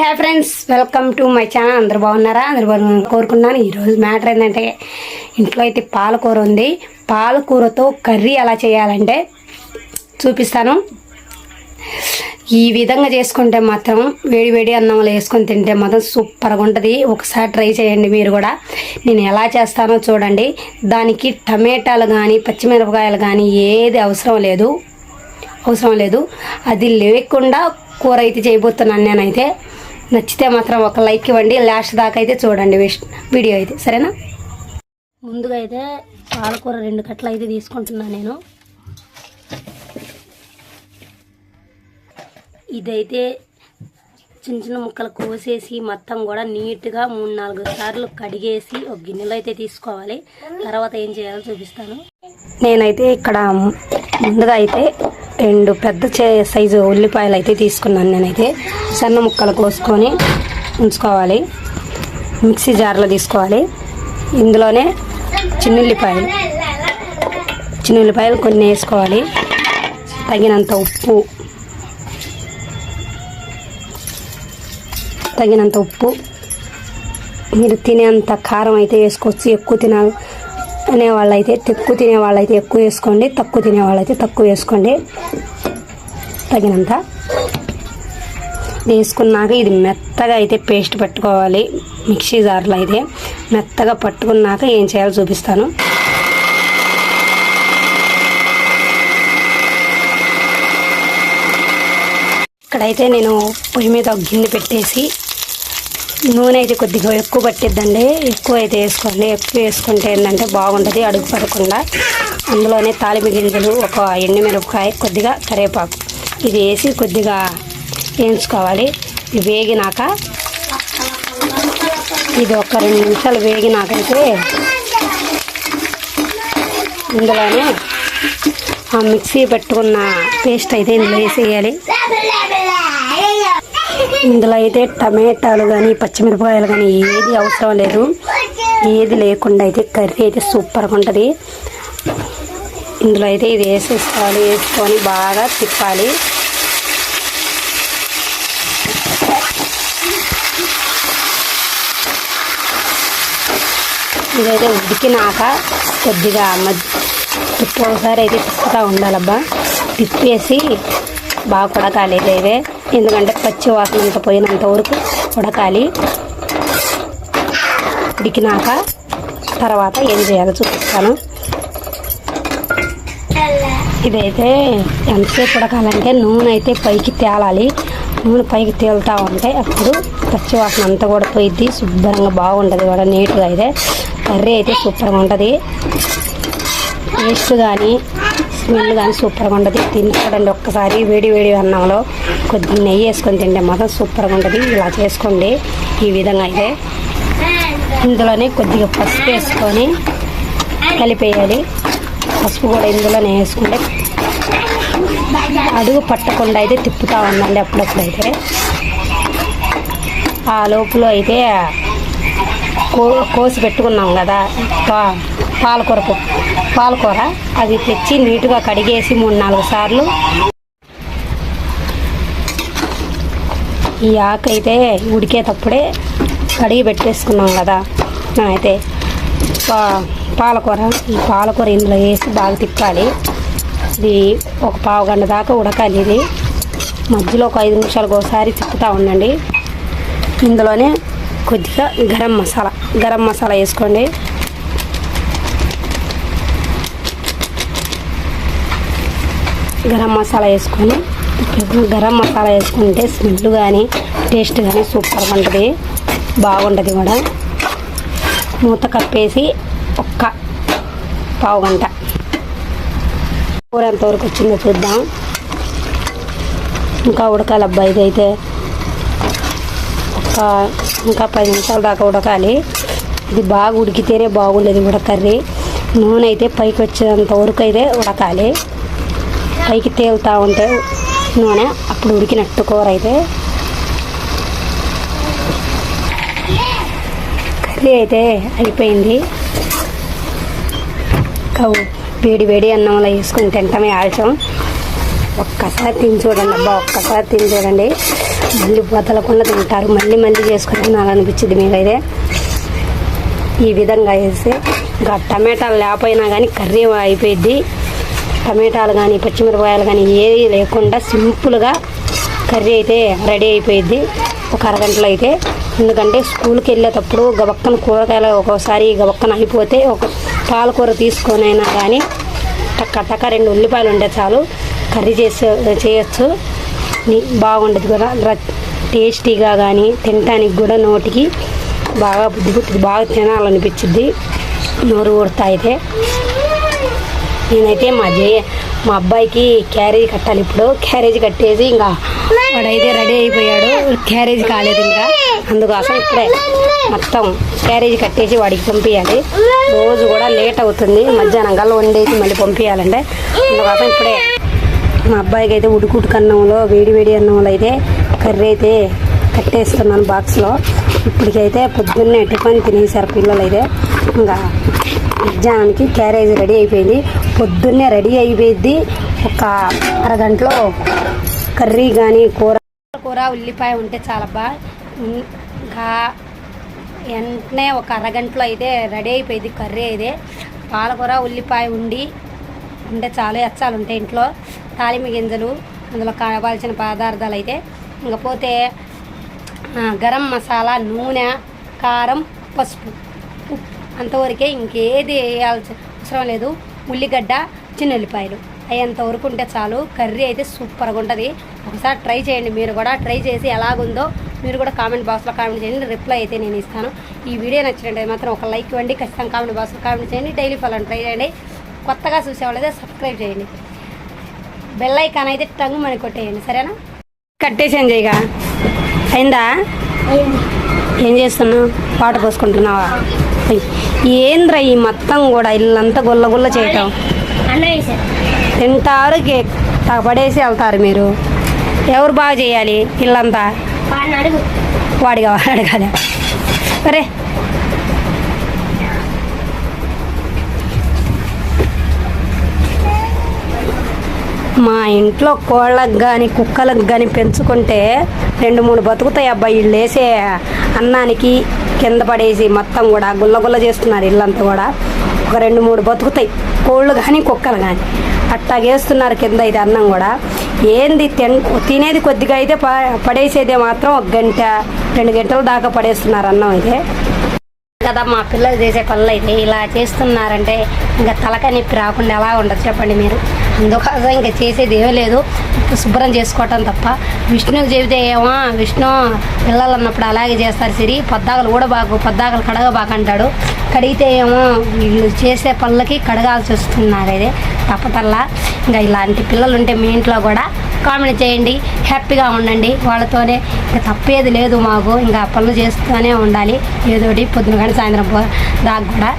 Hi friends welcome to my channel అందరు బాగున్నారా? అందరు బాగున్నారు కోరుకున్నాను. ఈరోజు మ్యాటర్ ఏంటంటే ఇంట్లో అయితే పాలకూర ఉంది. పాలకూరతో కర్రీ ఎలా చేయాలంటే చూపిస్తాను. ఈ విధంగా చేసుకుంటే మాత్రం వేడి వేడి అన్నంలో వేసుకొని తింటే మాత్రం సూపర్గా ఉంటుంది. ఒకసారి ట్రై చేయండి మీరు కూడా. నేను ఎలా చేస్తానో చూడండి. దానికి టమాటాలు కానీ పచ్చిమిరపకాయలు కానీ ఏది అవసరం లేదు. అవసరం లేదు. అది లేకుండా కూర అయితే చేయబోతున్నాను నేనైతే. నచ్చితే మాత్రం ఒక లైక్ ఇవ్వండి. లాస్ట్ దాకా అయితే చూడండి విష్- వీడియో అయితే. సరేనా? ముందుగా అయితే పాలకూర రెండు కట్టలు అయితే తీసుకుంటున్నాను నేను. ఇదైతే చిన్న చిన్న ముక్కలు కోసేసి మొత్తం కూడా నీట్గా మూడు నాలుగు సార్లు కడిగేసి ఒక గిన్నెలో అయితే తీసుకోవాలి. తర్వాత ఏం చేయాలో చూపిస్తాను. నేనైతే ఇక్కడ ముందుగా అయితే రెండు పెద్ద చే- సైజు ఉల్లిపాయలు అయితే తీసుకున్నాను నేనైతే. సన్న ముక్కలు కోసుకొని ఉంచుకోవాలి. మిక్సీ జార్లో తీసుకోవాలి. ఇందులోనే చిన్నుల్లిపాయలు. చిన్నుల్లిపాయలు కొన్ని వేసుకోవాలి. తగినంత ఉప్పు. తగినంత ఉప్పు. మీరు తినేంత కారం అయితే వేసుకోవచ్చు. ఎక్కువ తినాలి అనే వాళ్ళైతే ఎక్కువ తినే వాళ్ళైతే ఎక్కువ వేసుకోండి తక్కువ తినే వాళ్ళైతే తక్కువ వేసుకోండి. తగినంత. వేసుకున్నాక ఇది మెత్తగా అయితే పేస్ట్ పెట్టుకోవాలి మిక్సీ జార్లో అయితే. మెత్తగా పట్టుకున్నాక ఏం చేయాలో చూపిస్తాను. ఇక్కడైతే నేను పొయ్యి మీద గిన్నె పెట్టేసి నూనె అయితే కొద్దిగా ఎక్కువ పట్టిద్దండి. ఎక్కువ అయితే వేసుకోండి. ఎక్కువ వేసుకుంటే ఏంటంటే బాగుంటుంది అడుగు పడకుండా. అందులోనే తాలింపు గింజలు ఒక ఎండుమిరపకాయ కొద్దిగా కరివేపాకు. ఇది వేసి కొద్దిగా వేయించుకోవాలి. ఇది వేగినాక ఇది ఒక రెండు నిమిషాలు వేగినాకైతే ఇందులోనే ఆ మిక్సీ పెట్టుకున్న పేస్ట్ అయితే ఇందులో వేసేయాలి. ఇందులో అయితే టమాటాలు కానీ పచ్చిమిరపకాయలు కానీ ఏది అవసరం లేదు. ఏది లేకుండా అయితే కర్రీ అయితే సూపర్గా ఉంటుంది. ఇందులో అయితే ఇది వేసేసుకోవాలి వేసుకొని బాగా తిప్పాలి. ఇదైతే ఉడికినాక కొద్దిగా మధ్య తిప్పి ఒకసారి అయితే తిప్పుతూ ఉండాలబ్బా. తిప్పేసి బాగా కొడకాలి ఇదైతే ఎందుకంటే పచ్చి వాసన అంత పోయినంత వరకు ఉడకాలి. ఉడికినాక తర్వాత ఏం చేయాలో చూపిస్తాను. ఇదైతే ఎంతసేపు ఉడకాలంటే నూనె అయితే పైకి తేలాలి. నూనె పైకి తేలుతూ ఉంటే అప్పుడు పచ్చి వాసన అంతా కూడా పోయిద్ది. శుభ్రంగా బాగుంటుంది కూడా నీట్గా అయితే. కర్రీ అయితే సూపర్గా ఉంటుంది. టేస్ట్ కానీ స్మెల్ కానీ సూపర్గా ఉంటుంది తిని చూడండి ఒక్కసారి వేడి వేడి అన్నంలో కొద్ది నెయ్యి వేసుకొని తింటే మాత్రం సూపర్గా ఉంటుంది ఇలా చేసుకోండి. ఈ విధంగా అయితే ఇందులోనే కొద్దిగా పసుపు వేసుకొని కలిపేయాలి. పసుపు కూడా ఇందులోనే వేసుకుంటే అడుగు పట్టకుండా అయితే తిప్పుతూ ఉందండి అప్పుడప్పుడు అయితే. ఆ లోపల అయితే కో కోసి పెట్టుకున్నాం కదా పా పాలకూర పప్పు. పాలకూర అది తెచ్చి నీట్గా కడిగేసి మూడు నాలుగు సార్లు. ఈ ఆకు అయితే ఉడికేటప్పుడే కడిగి పెట్టేసుకున్నాం కదా. అయితే పా పాలకూర ఈ పాలకూర ఇందులో వేసి బాగా తిప్పాలి. ఇది ఒక పావు గంట దాకా ఉడకాలి ఇది. మధ్యలో ఒక ఐదు నిమిషాలకు ఒకసారి తిప్పుతూ ఉండండి. ఇందులోనే కొద్దిగా గరం మసాలా గరం మసాలా వేసుకోండి. గరం మసాలా వేసుకొని గరం మసాలా వేసుకుంటే స్మెల్ కానీ టేస్ట్ కానీ సూపర్గా ఉంటుంది. బాగుంటుంది కూడా. మూత కప్పేసి ఒక్క పావు గంట. కూర ఎంతవరకు వచ్చిందో చూద్దాం. ఇంకా ఉడకాలి అబ్బాయి ఇదైతే. ఒక ఇంకా పది నిమిషాల దాకా ఉడకాలి. ఇది బాగా ఉడికితేనే బాగుండేది కూడా కర్రీ. నూనె అయితే పైకి వచ్చేంత వరకు అయితే ఉడకాలి. పైకి తేలుతూ ఉంటే నూనె అప్పుడు ఉడికినట్టు కూర అయితే. కర్రీ అయితే అయిపోయింది. కవు వేడి వేడి అన్నంలో వేసుకుని తింటమే ఆల్చం ఒక్కసారి తిని చూడండి అబ్బా ఒక్కసారి తిని చూడండి. మళ్ళీ బతలకుండా తింటారు. మళ్ళీ మళ్ళీ చేసుకుని తినాలనిపించింది మీకైతే. ఈ విధంగా వేసి ఇంకా టమాటాలు లేకపోయినా కానీ కర్రీ అయిపోయింది టమాటాలు కానీ పచ్చిమిరపకాయలు కానీ ఏది లేకుండా సింపుల్గా కర్రీ అయితే రెడీ అయిపోయింది ఒక అరగంటలో అయితే. ఎందుకంటే స్కూల్కి వెళ్ళేటప్పుడు గబక్కన కూరగాయలు ఒక్కోసారి గబక్కన అయిపోతే ఒక పాలకూర తీసుకొని అయినా కానీ టక్క టక్క రెండు ఉల్లిపాయలు ఉంటే చాలు కర్రీ చేసే చేయొచ్చు. బాగుండదు కూడా టేస్టీగా కానీ తినటానికి కూడా నోటికి బాగా బుద్ధి బుద్ధి బాగా తినాలనిపించింది నోరు ఊడతా అయితే నేనైతే మా జయ మా అబ్బాయికి క్యారేజ్ కట్టాలి ఇప్పుడు. క్యారేజ్ కట్టేసి ఇంకా వాడైతే రెడీ అయిపోయాడు. క్యారేజ్ కాలేదు ఇంకా. అందుకోసం ఇప్పుడే మొత్తం క్యారేజ్ కట్టేసి వాడికి పంపించాలి రోజు కూడా లేట్ అవుతుంది. మధ్యాహ్నం కల్లా వండేసి మళ్ళీ పంపించాలంటే అందుకోసం ఇప్పుడే మా అబ్బాయికి అయితే ఉడుకుడుకు అన్నంలో వేడి వేడి అన్నంలో అయితే కర్రీ అయితే కట్టేస్తున్నాను బాక్స్లో ఇప్పటికైతే పొద్దున్నే టిఫిన్ తినేసారు పిల్లలు అయితే ఇంకా మధ్యాహ్నానికి క్యారేజ్ రెడీ అయిపోయింది. పొద్దున్నే రెడీ అయిపోయింది. ఒక అరగంటలో కర్రీ కానీ కూర కూర ఉల్లిపాయ ఉంటే చాలా బాగా ఇంకా వెంటనే ఒక అరగంటలో అయితే రెడీ అయిపోయింది కర్రీ అయితే. పాలకూర ఉల్లిపాయ ఉండి ఉంటే చాలా ఎచ్చాలు ఉంటాయి ఇంట్లో. తాలింపు గింజలు అందులో కావాల్సిన పదార్థాలు అయితే. ఇంకపోతే గరం మసాలా నూనె కారం పసుపు ఉప్పు. అంతవరకే ఇంకేది వేయాల్సిన అవసరం లేదు. ఉల్లిగడ్డ చిన్న ఉల్లిపాయలు అయ్యేంత వరకు ఉంటే చాలు. కర్రీ అయితే సూపర్గా ఉంటుంది. ఒకసారి ట్రై చేయండి. మీరు కూడా ట్రై చేసి ఎలాగుందో మీరు కూడా కామెంట్ బాక్స్లో కామెంట్ చేయండి. రిప్లై అయితే నేను ఇస్తాను. ఈ వీడియో నచ్చినట్టు మాత్రం ఒక లైక్ ఇవ్వండి. ఖచ్చితంగా కామెంట్ బాక్స్లో కామెంట్ చేయండి. డైలీ ఫాలో ట్రై చేయండి. కొత్తగా చూసేవాళ్ళైతే సబ్స్క్రైబ్ చేయండి. బెల్ ఐకాన్ అయితే టంగు మని కొట్టేయండి. సరేనా? కట్టేసాను జైగా అయిందా. ఏం చేస్తున్నావు? పాట పోసుకుంటున్నావా? ఏంద్రా ఈ మొత్తం కూడా ఇల్లంతా గుల్ల గుల్ల చేయటం? తింటారు కేక్ పడేసి వెళ్తారు మీరు? ఎవరు బాగా చేయాలి ఇల్లంతా? వాడిని అడుగు. వాడి కావాలి కదా సరే మా ఇంట్లో కోళ్ళకు కానీ కుక్కలకు కానీ పెంచుకుంటే రెండు మూడు బతుకుతాయి అబ్బాయి వీళ్ళు వేసే అన్నానికి కింద పడేసి మొత్తం కూడా గుల్లగుల్ల చేస్తున్నారు ఇల్లంతా కూడా. ఒక రెండు మూడు బతుకుతాయి. కోళ్ళు కానీ కుక్కలు కానీ అట్టాగేస్తున్నారు కింద ఇది అన్నం కూడా. ఏంది తిన్ తినేది కొద్దిగా అయితే ప- పడేసేదే మాత్రం ఒక గంట రెండు గంటల దాకా పడేస్తున్నారు అన్నం అయితే. కదా మా పిల్లలు చేసే పనులు అయితే ఇలా చేస్తున్నారంటే ఇంకా తలక నొప్పి రాకుండా ఎలా ఉండదు చెప్పండి మీరు. అందుకోసం ఇంకా చేసేది ఏమీ లేదు. శుభ్రం చేసుకోవటం తప్ప. విష్ణువుకి చెబితే ఏమో విష్ణు పిల్లలు అన్నప్పుడు అలాగే చేస్తారు సిరి పద్దాకలు కూడా బాగు పొద్దాకలు కడగబాకు అంటాడు. కడిగితే ఏమో వీళ్ళు చేసే పనులకి కడగాల్సి వస్తున్నారు ఇది. తప్పతల్లా. ఇంకా ఇలాంటి పిల్లలు ఉంటే మీ ఇంట్లో కూడా కామెంట్ చేయండి. హ్యాపీగా ఉండండి. వాళ్ళతోనే ఇంకా తప్పేది లేదు మాకు. ఇంకా పనులు చేస్తూనే ఉండాలి. ఏదోటి పొద్దున కానీ సాయంత్రం దాకా కూడా.